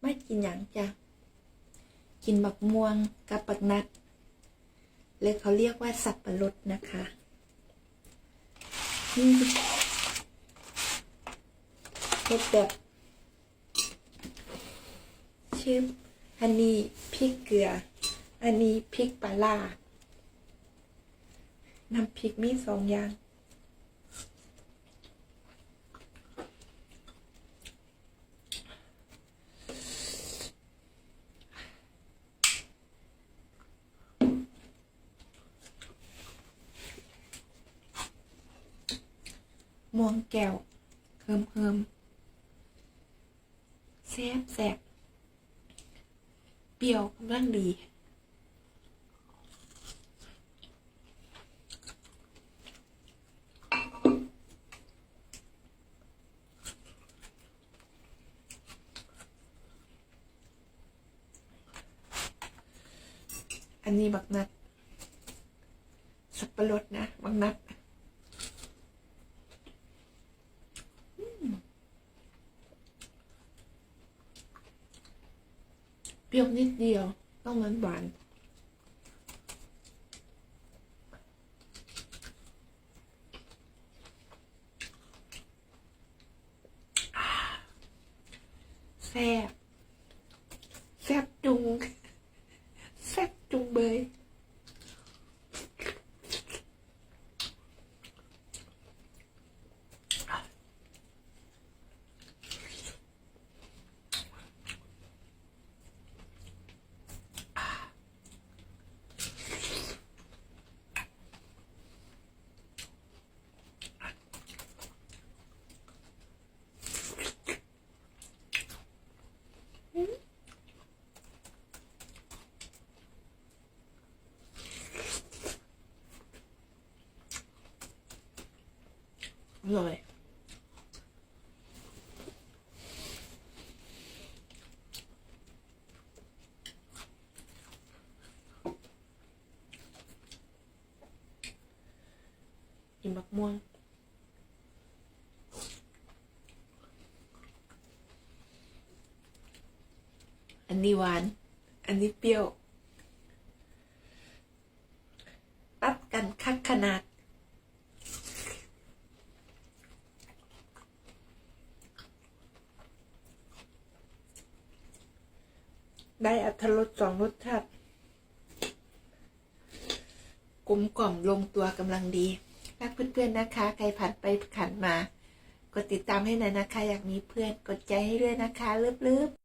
ไม่กินอย่างจ้ะ กินบักม่วงกับบักนัดเลยเขาเรียกว่าสับปะรดนะคะนี่เฮ็ดแบบชื่ออันนี้พริกเกลือ อันนี้พริกปลาล่าน้ำพริกมีสองอย่าง ม่วงแก้วเคิมเคิมแซ่บแซ่บเปรี้ยวกำลังดีอันนี้บักนัด สับปะรดนะ บักนัด เป รี้ยวนิดเดียว ต้องมันหวานแซ่บแซ่บจุง แซ่บจุงเบย อร่อยกินบักม่วงอันนี้หวาน อันนี้เปรี้ยว ตัดกันคักขนาด ได้อัตรสสองรสชาติกลมกล่อมลงตัวกำลังดี รักเพื่อนๆนะคะ ใครผ่านไปผ่านมา กดติดตามให้หน่อยนะคะ อยากมีเพื่อนกดใจให้ด้วยนะคะเลิบๆ